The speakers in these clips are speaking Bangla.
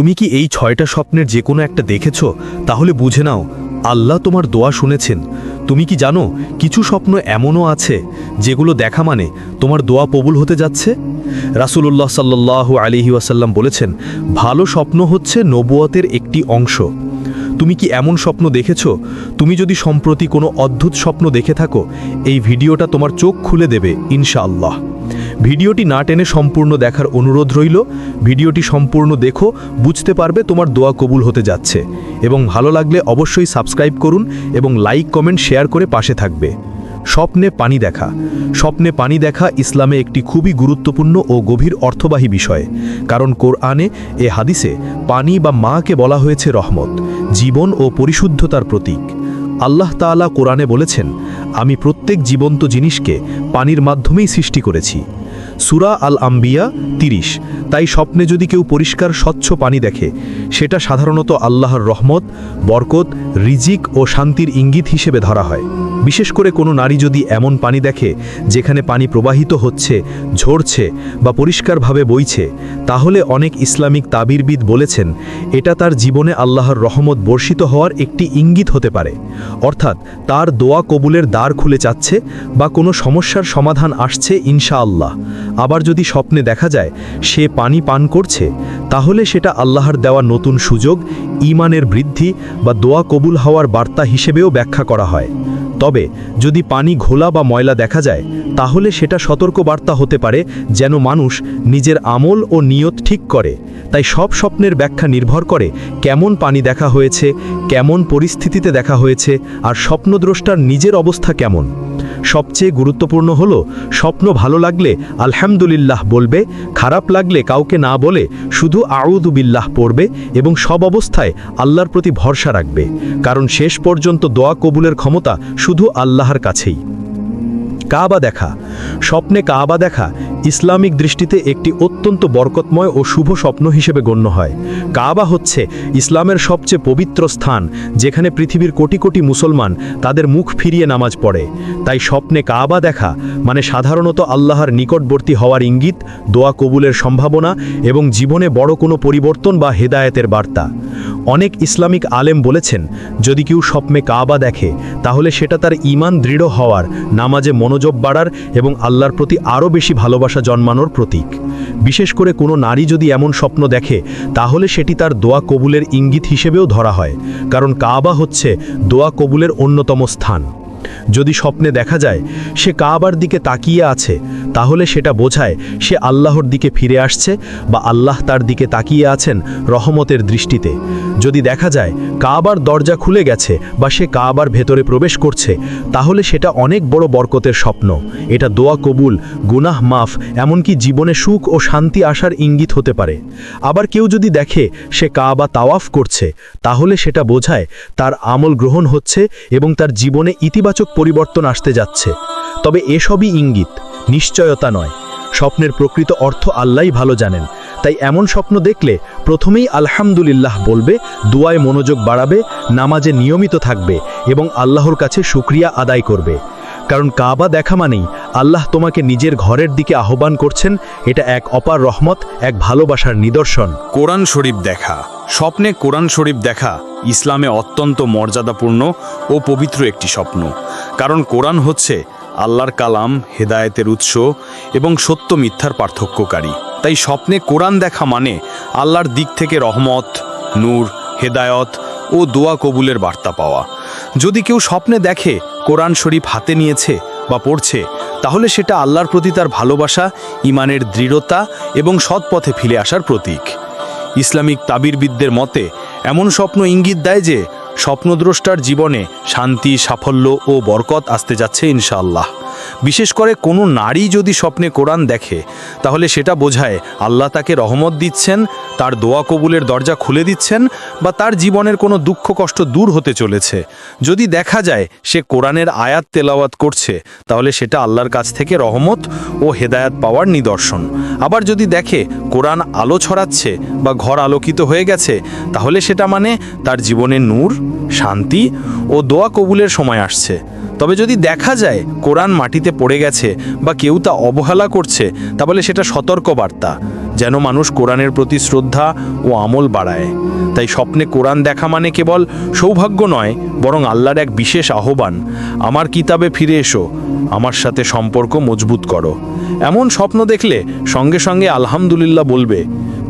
তুমি কি এই ছয়টা স্বপ্নের যে কোনো একটা দেখেছ? তাহলে বুঝে নাও, আল্লাহ তোমার দোয়া শুনেছেন। তুমি কি জানো, কিছু স্বপ্ন এমনও আছে, যেগুলো দেখা মানে তোমার দোয়া কবুল হতে যাচ্ছে? রাসূলুল্লাহ সাল্লাল্লাহু আলিহি ওয়াসাল্লাম বলেছেন, ভালো স্বপ্ন হচ্ছে নবুয়তের একটি অংশ। তুমি কি এমন স্বপ্ন দেখেছ? তুমি যদি সম্প্রতি কোনো অদ্ভুত স্বপ্ন দেখে থাকো, এই ভিডিওটা তোমার চোখ খুলে দেবে, ইনশাআল্লাহ। ভিডিওটি না টেনে সম্পূর্ণ দেখার অনুরোধ রইল। ভিডিওটি সম্পূর্ণ দেখো, বুঝতে পারবে তোমার দোয়া কবুল হতে যাচ্ছে। এবং ভালো লাগলে অবশ্যই সাবস্ক্রাইব করুন এবং লাইক, কমেন্ট, শেয়ার করে পাশে থাকবে। স্বপ্নে পানি দেখা। স্বপ্নে পানি দেখা ইসলামে একটি খুবই গুরুত্বপূর্ণ ও গভীর অর্থবাহী বিষয়। কারণ কোরআনে এ হাদিসে পানি বা মাকে বলা হয়েছে রহমত, জীবন ও পরিশুদ্ধতার প্রতীক। আল্লাহ তাআলা কোরআনে বলেছেন, আমি প্রত্যেক জীবন্ত জিনিসকে পানির মাধ্যমেই সৃষ্টি করেছি। সুরা আল আম্বিয়া তিরিশ। তাই স্বপ্নে যদি কেউ পরিষ্কার, স্বচ্ছ পানি দেখে, সেটা সাধারণত আল্লাহর রহমত, বরকত, রিজিক ও শান্তির ইঙ্গিত হিসেবে ধরা হয়। বিশেষ করে কোনো নারী যদি এমন পানি দেখে, যেখানে পানি প্রবাহিত হচ্ছে, ঝরছে বা পরিষ্কারভাবে বইছে, তাহলে অনেক ইসলামিক তাবিরবিদ বলেছেন, এটা তার জীবনে আল্লাহর রহমত বর্ষিত হওয়ার একটি ইঙ্গিত হতে পারে। অর্থাৎ তার দোয়া কবুলের দ্বার খুলে যাচ্ছে বা কোনো সমস্যার সমাধান আসছে ইনশাআল্লাহ। আবার যদি স্বপ্নে দেখা যায়, সে পানি পান করছে, তাহলে সেটা আল্লাহর দেওয়া নতুন সুযোগ ইমানের বৃদ্ধি বা দোয়া কবুল হওয়ার বার্তা হিসেবেও ব্যাখ্যা করা হয়। তবে যদি পানি ঘোলা বা ময়লা দেখা যায়, তাহলে সেটা সতর্ক বার্তা হতে পারে যেন মানুষ নিজের আমল ও নিয়ত ঠিক করে। তাই সব স্বপ্নের ব্যাখ্যা নির্ভর করে কেমন পানি দেখা হয়েছে, কেমন পরিস্থিতিতে দেখা হয়েছে, আর স্বপ্নদ্রষ্টার নিজের অবস্থা কেমন। সবচেয়ে গুরুত্বপূর্ণ হল, স্বপ্ন ভালো লাগলে আলহামদুলিল্লাহ বলবে, খারাপ লাগলে কাউকে না বলে শুধু আউদুবিল্লাহ পড়বে এবং সব অবস্থায় আল্লাহর প্রতি ভরসা রাখবে। কারণ শেষ পর্যন্ত দোয়া কবুলের ক্ষমতা শুধু আল্লাহর কাছেই। কাবা দেখা স্বপ্নে কাবা দেখা ইসলামিক দৃষ্টিতে একটি অত্যন্ত বরকতময় ও শুভ স্বপ্ন হিসেবে গণ্য হয়। কাবা হচ্ছে ইসলামের সবচেয়ে পবিত্র স্থান, যেখানে পৃথিবীর কোটি কোটি মুসলমান তাদের মুখ ফিরিয়ে নামাজ পড়ে। তাই স্বপ্নে কাবা দেখা মানে সাধারণত আল্লাহর নিকটবর্তী হওয়ার ইঙ্গিত, দোয়া কবুলের সম্ভাবনা এবং জীবনে বড় কোনো পরিবর্তন বা হেদায়েতের বার্তা। অনেক ইসলামিক আলেম বলেছেন, যদি কেউ স্বপ্নে কাবা দেখে, তাহলে সেটা তার ইমান দৃঢ় হওয়ার, নামাজে মনোযোগ বাড়ার এবং আল্লাহর প্রতি আরও বেশি ভালোবাসা জন্মানোর প্রতীক। বিশেষ করে কোনো নারী যদি এমন স্বপ্ন দেখে, তাহলে সেটি তার দোয়া কবুলের ইঙ্গিত হিসেবেও ধরা হয়, কারণ কাবা হচ্ছে দোয়া কবুলের অন্যতম স্থান। যদি স্বপ্নে দেখা যায়, সে কাবার দিকে তাকিয়ে আছে, তাহলে সেটা বোঝায় সে আল্লাহর দিকে ফিরে আসছে বা আল্লাহ তার দিকে তাকিয়ে আছেন রহমতের দৃষ্টিতে। যদি দেখা যায়, কাবার দরজা খুলে গেছে বা সে কাবার ভেতরে প্রবেশ করছে, তাহলে সেটা অনেক বড় বরকতের স্বপ্ন। এটা দোয়া কবুল, গুনাহ মাফ, এমনকি জীবনে সুখ ও শান্তি আসার ইঙ্গিত হতে পারে। আবার কেউ যদি দেখে সে কাবা তাওয়াফ করছে, তাহলে সেটা বোঝায় তার আমল গ্রহণ হচ্ছে এবং তার জীবনে ইতিবাচক পরিবর্তন আসতে যাচ্ছে। তবে এসবই ইঙ্গিত, নিশ্চয়তা নয়। স্বপ্নের প্রকৃত অর্থ আল্লাহ ভালো জানেন। তাই এমন স্বপ্ন দেখলে প্রথমেই আলহামদুলিল্লাহ বলবে, দুয়ায় মনোযোগ বাড়াবে, নামাজে নিয়মিত থাকবে এবং আল্লাহর কাছে সুক্রিয়া আদায় করবে। কারণ কাবা দেখা মানেই আল্লাহ তোমাকে নিজের ঘরের দিকে আহ্বান করছেন, এটা এক অপার রহমত, এক ভালোবাসার নিদর্শন। কোরআন শরীফ দেখা। স্বপ্নে কোরআন শরীফ দেখা ইসলামে অত্যন্ত মর্যাদাপূর্ণ ও পবিত্র একটি স্বপ্ন। কারণ কোরআন হচ্ছে আল্লাহর কালাম, হেদায়েতের উৎস এবং সত্য মিথ্যার পার্থক্যকারী। তাই স্বপ্নে কোরআন দেখা মানে আল্লাহর দিক থেকে রহমত, নূর, হেদায়ত ও দোয়া কবুলের বার্তা পাওয়া। যদি কেউ স্বপ্নে দেখে কোরআন শরীফ হাতে নিয়েছে বা পড়ছে, তাহলে সেটা আল্লাহর প্রতি তার ভালোবাসা, ইমানের দৃঢ়তা এবং সৎ পথে ফিরে আসার প্রতীক। ইসলামিক তাবিরবিদদের মতে, এমন স্বপ্ন ইঙ্গিত দেয় যে, স্বপ্নদ্রষ্টার জীবনে শান্তি, সাফল্য ও বরকত আসতে যাচ্ছে ইনশাআল্লাহ। বিশেষ করে কোনো নারী যদি স্বপ্নে কোরআন দেখে, তাহলে সেটা বোঝায় আল্লাহ তাকে রহমত দিচ্ছেন, তার দোয়া কবুলের দরজা খুলে দিচ্ছেন বা তার জীবনের কোনো দুঃখ কষ্ট দূর হতে চলেছে। যদি দেখা যায় সে কোরআনের আয়াত তেলাওয়াত করছে, তাহলে সেটা আল্লাহর কাছ থেকে রহমত ও হেদায়াত পাওয়ার নিদর্শন। আবার যদি দেখে কোরআন আলো ছড়াচ্ছে বা ঘর আলোকিত হয়ে গেছে, তাহলে সেটা মানে তার জীবনে নূর, শান্তি ও দোয়া কবুলের সময় আসছে। তবে যদি দেখা যায় কোরআন মাটিতে পড়ে গেছে বা কেউ তা অবহেলা করছে, তাহলে সেটা সতর্ক বার্তা যেন মানুষ কোরআনের প্রতি শ্রদ্ধা ও আমল বাড়ায়। তাই স্বপ্নে কোরআন দেখা মানে কেবল সৌভাগ্য নয়, বরং আল্লাহর এক বিশেষ আহ্বান, আমার কিতাবে ফিরে এসো, আমার সাথে সম্পর্ক মজবুত করো। এমন স্বপ্ন দেখলে সঙ্গে সঙ্গে আলহামদুলিল্লাহ বলবে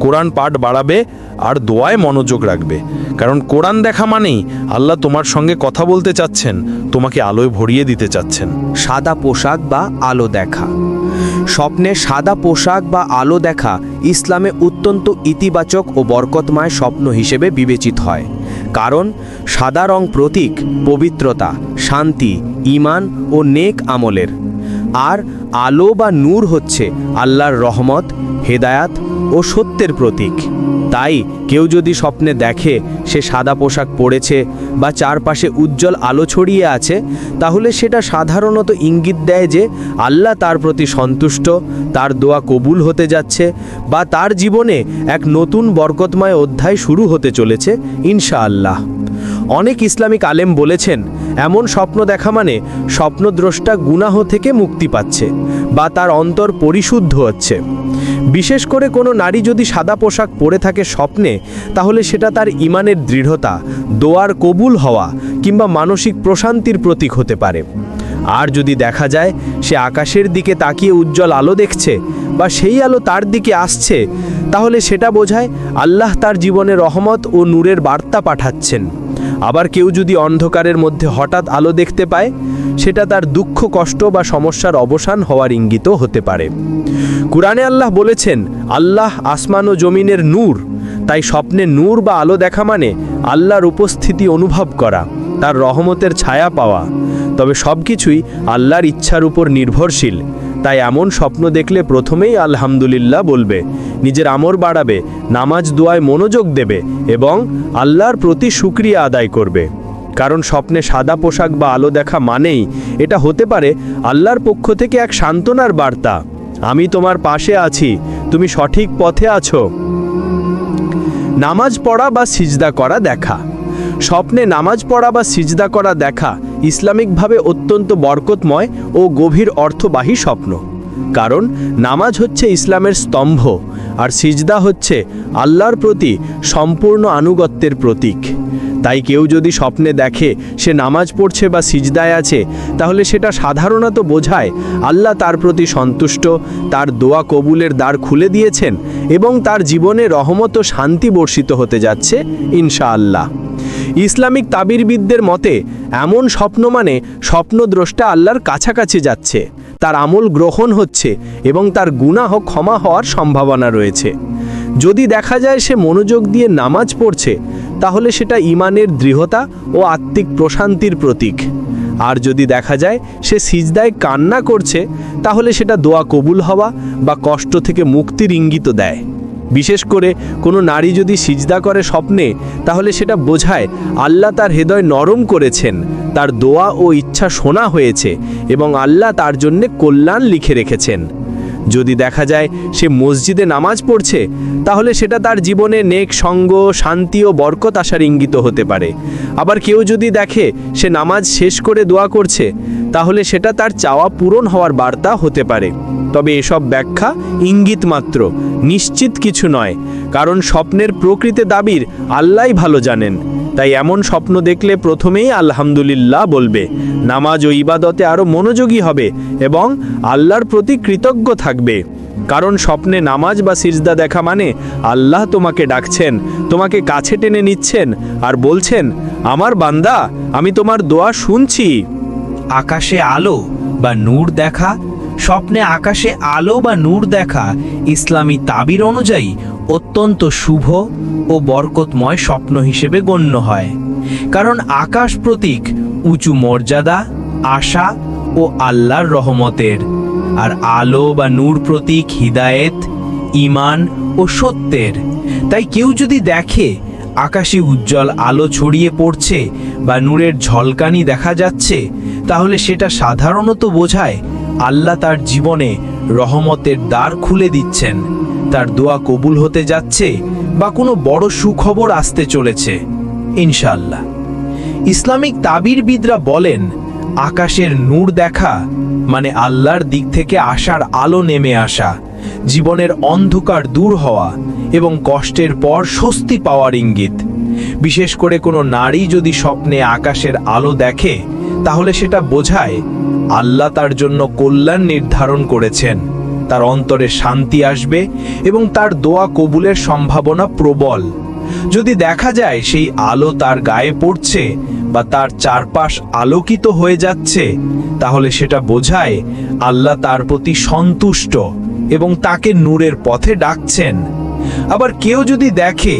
কোরআন পাঠ বাড়াবে আর দোয়ায় মনোযোগ রাখবে। কারণ কোরআন দেখা মানেই আল্লাহ তোমার সঙ্গে কথা বলতে চাচ্ছেন, তোমাকে আলোয় ভরিয়ে দিতে চাচ্ছেন। সাদা পোশাক বা আলো দেখা। স্বপ্নে সাদা পোশাক বা আলো দেখা ইসলামে অত্যন্ত ইতিবাচক ও বরকতময় স্বপ্ন হিসেবে বিবেচিত হয়। কারণ সাদা রং প্রতীক, পবিত্রতা, শান্তি, ঈমান ও নেক আমলের। আর আলো বা নূর হচ্ছে আল্লাহর রহমত, হেদায়াত ও সত্যের প্রতীক। তাই কেউ যদি স্বপ্নে দেখে সে সাদা পোশাক পরেছে বা চারপাশে উজ্জ্বল আলো ছড়িয়ে আছে, তাহলে সেটা সাধারণত ইঙ্গিত দেয় যে আল্লাহ তার প্রতি সন্তুষ্ট, তার দোয়া কবুল হতে যাচ্ছে বা তার জীবনে এক নতুন বরকতময় অধ্যায় শুরু হতে চলেছে, ইনশাআল্লাহ। অনেক ইসলামিক আলেম বলেছেন, এমন স্বপ্ন দেখা মানে স্বপ্নদ্রষ্টা গুনাহ থেকে মুক্তি পাচ্ছে বা তার অন্তর পরিশুদ্ধ হচ্ছে। বিশেষ করে কোনো নারী যদি সাদা পোশাক পরে থাকে স্বপ্নে, তাহলে সেটা তার ইমানের দৃঢ়তা, দোয়ার কবুল হওয়া কিংবা মানসিক প্রশান্তির প্রতীক হতে পারে। আর যদি দেখা যায় সে আকাশের দিকে তাকিয়ে উজ্জ্বল আলো দেখছে বা সেই আলো তার দিকে আসছে, তাহলে সেটা বোঝায় আল্লাহ তার জীবনে রহমত ও নূরের বার্তা পাঠাচ্ছেন। আবার কেউ যদি অন্ধকারের মধ্যে হঠাৎ আলো দেখতে পায় সেটা তার দুঃখ, কষ্ট বা সমস্যার অবসান হওয়ার ইঙ্গিত হতে পারে। কুরআনে আল্লাহ বলেছেন, আল্লাহ আসমান ও জমিনের নূর, তাই স্বপ্নে নূর বা আলো দেখা মানে আল্লাহর উপস্থিতি অনুভব করা, তার রহমতের ছায়া পাওয়া। তবে সব কিছুই আল্লাহর ইচ্ছার উপর নির্ভরশীল, তাই এমন স্বপ্ন দেখলে প্রথমেই আলহামদুলিল্লাহ বলবে, নিজের আমর বাড়াবে, নামাজ দোয়ায় মনোযোগ দেবে এবং আল্লাহর প্রতি শুক্রিয়া আদায় করবে। কারণ স্বপ্নে সাদা পোশাক বা আলো দেখা মানেই এটা হতে পারে আল্লাহর পক্ষ থেকে এক সান্ত্বনার বার্তা। আমি তোমার পাশে আছি, তুমি সঠিক পথে আছো। নামাজ পড়া বা সিজদা করা দেখা। স্বপ্নে নামাজ পড়া বা সিজদা করা দেখা ইসলামিকভাবে অত্যন্ত বরকতময় ও গভীর অর্থবাহী স্বপ্ন। কারণ নামাজ হচ্ছে ইসলামের স্তম্ভ আর সিজদা হচ্ছে আল্লাহর প্রতি সম্পূর্ণ আনুগত্যের প্রতীক। তাই কেউ যদি স্বপ্নে দেখে সে নামাজ পড়ছে বা সিজদায় আছে, তাহলে সেটা সাধারণত বোঝায় আল্লাহ তার প্রতি সন্তুষ্ট, তার দোয়া কবুলের দ্বার খুলে দিয়েছেন এবং তার জীবনে রহমত ও শান্তি বর্ষিত হতে যাচ্ছে, ইনশাআল্লাহ। ইসলামিক তাবিরবিদদের মতে, এমন স্বপ্ন মানে স্বপ্নদ্রষ্টা আল্লাহর কাছাকাছি যাচ্ছে, তার আমল গ্রহণ হচ্ছে এবং তার গুনাহ ক্ষমা হওয়ার সম্ভাবনা রয়েছে। যদি দেখা যায় সে মনোযোগ দিয়ে নামাজ পড়ছে তাহলে সেটা ইমানের দৃঢ়তা ও আত্মিক প্রশান্তির প্রতীক। আর যদি দেখা যায় সে সিজদায় কান্না করছে, তাহলে সেটা দোয়া কবুল হওয়া বা কষ্ট থেকে মুক্তির ইঙ্গিত দেয়। বিশেষ করে কোনো নারী যদি সিজদা করে স্বপ্নে, তাহলে সেটা বোঝায় আল্লাহ তার হৃদয় নরম করেছেন, তার দোয়া ও ইচ্ছা শোনা হয়েছে এবং আল্লাহ তার জন্যে কল্যাণ লিখে রেখেছেন। যদি দেখা যায় সে মসজিদে নামাজ পড়ছে, তাহলে সেটা তার জীবনে নেক সঙ্গ, শান্তি ও বরকত আসার ইঙ্গিত হতে পারে। আবার কেউ যদি দেখে সে নামাজ শেষ করে দোয়া করছে, তাহলে সেটা তার চাওয়া পূরণ হওয়ার বার্তা হতে পারে। তবে এসব ব্যাখ্যা ইঙ্গিত মাত্র, নিশ্চিত কিছু নয়, কারণ স্বপ্নের প্রকৃতি দাবির আল্লাহই ভালো জানেন। তাই এমন স্বপ্ন দেখলে প্রথমেই আলহামদুলিল্লাহ বলবে। নামাজ ও ইবাদতে আরও মনোযোগী হবে এবং আল্লাহর প্রতি কৃতজ্ঞ থাকবে। কারণ স্বপ্নে নামাজ বা সিজদা দেখা মানে আল্লাহ তোমাকে ডাকছেন, তোমাকে কাছে টেনে নিচ্ছেন আর বলছেন, আমার বান্দা, আমি তোমার দোয়া শুনছি। আকাশে আলো বা নূর দেখা, স্বপ্নে আকাশে আলো বা নূর দেখা, ইসলামী তাবির অনুযায়ী অত্যন্ত শুভ ও বরকতময় স্বপ্ন হিসেবে গণ্য হয়। কারণ আকাশ প্রতীক উঁচু মর্যাদা, আশা ও আল্লাহর রহমতের। আর আলো বা নূর প্রতীক হিদায়েত ইমান ও সত্যের। তাই কেউ যদি দেখে আকাশে উজ্জ্বল আলো ছড়িয়ে পড়ছে বা নূরের ঝলকানি দেখা যাচ্ছে, তাহলে সেটা সাধারণত বোঝায় আল্লাহ তার জীবনে রহমতের দ্বার খুলে দিচ্ছেন। তার দোয়া কবুল হতে যাচ্ছে বা কোনো বড় সুখবর আসতে চলেছে ইনশাল্লাহ ইসলামিক তাবিরবিদরা বলেন, আকাশের নূর দেখা মানে আল্লাহর দিক থেকে আসার আলো নেমে আসা, জীবনের অন্ধকার দূর হওয়া এবং কষ্টের পর স্বস্তি পাওয়ার ইঙ্গিত। বিশেষ করে কোনো নারী যদি স্বপ্নে আকাশের আলো দেখে তাহলে সেটা বোঝায়, আল্লাহ তার জন্য কল্যাণ নির্ধারণ করেছেন। তার অন্তরে শান্তি আসবে এবং তার দোয়া কবুলের সম্ভাবনা প্রবল। যদি দেখা যায় সেই আলো তার গায়ে পড়ছে বা তার চারপাশ আলোকিত হয়ে যাচ্ছে, তাহলে সেটা বোঝায় আল্লাহ তার প্রতি সন্তুষ্ট এবং তাকে নূরের পথে ডাকছেন। আবার কেউ যদি দেখে,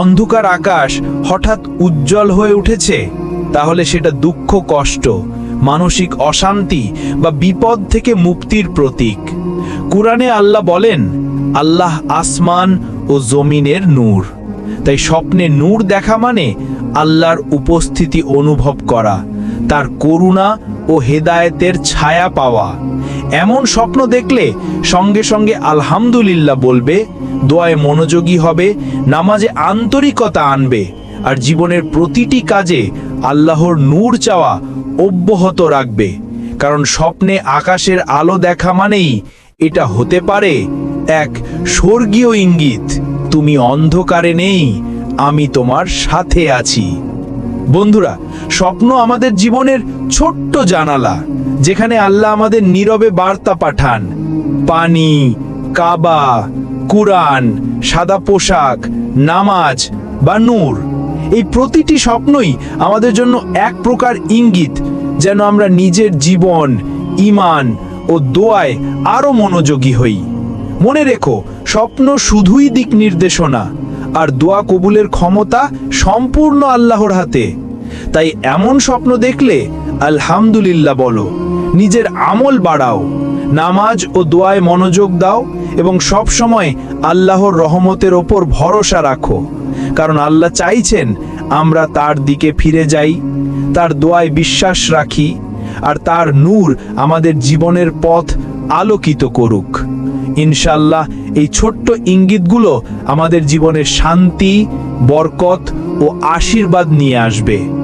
অন্ধকার আকাশ হঠাৎ উজ্জ্বল হয়ে উঠেছে তাহলে সেটা দুঃখ, কষ্ট, মানসিক অশান্তি বা বিপদ থেকে মুক্তির প্রতীক। কুরআনে আল্লাহ বলেন, আল্লাহ আসমান ও জমিনের নূর। তাই স্বপ্নে নূর দেখা মানে আল্লাহর উপস্থিতি অনুভব করা, তার করুণা ও হেদায়েতের ছায়া পাওয়া। এমন স্বপ্ন দেখলে সঙ্গে সঙ্গে আলহামদুলিল্লাহ বলবে, দোয়ায় মনোযোগী হবে, নামাজে আন্তরিকতা আনবে, আর জীবনের প্রতিটি কাজে আল্লাহর নূর চাওয়া অব্যাহত রাখবে। কারণ স্বপ্নে আকাশের আলো দেখা মানেই এটা হতে পারে এক স্বর্গীয় ইঙ্গিত। তুমি অন্ধকারে নেই, আমি তোমার সাথে আছি। বন্ধুরা, স্বপ্ন আমাদের জীবনের ছোট্ট জানালা, যেখানে আল্লাহ আমাদের নীরবে বার্তা পাঠান। পানি, কাবা, কুরআন, সাদা পোশাক, নামাজ বা নূর। এই প্রতিটি স্বপ্নই আমাদের জন্য এক প্রকার ইঙ্গিত, যেন আমরা নিজের জীবন, ইমান ও দোয়ায় আরও মনোযোগী হই। মনে রেখো, স্বপ্ন শুধুই দিক নির্দেশনা, আর দোয়া কবুলের ক্ষমতা সম্পূর্ণ আল্লাহর হাতে। তাই এমন স্বপ্ন দেখলে আলহামদুলিল্লাহ বলো, নিজের আমল বাড়াও। নামাজ ও দোয়ায় মনোযোগ দাও এবং সব সময় আল্লাহর রহমতের ওপর ভরসা রাখো। কারণ আল্লাহ চাইছেন আমরা তার দিকে ফিরে যাই, তার দোয়ায় বিশ্বাস রাখি, আর তার নূর আমাদের জীবনের পথ আলোকিত করুক। ইনশাল্লাহ এই ছোট্ট ইঙ্গিতগুলো আমাদের জীবনে শান্তি, বরকত ও আশীর্বাদ নিয়ে আসবে।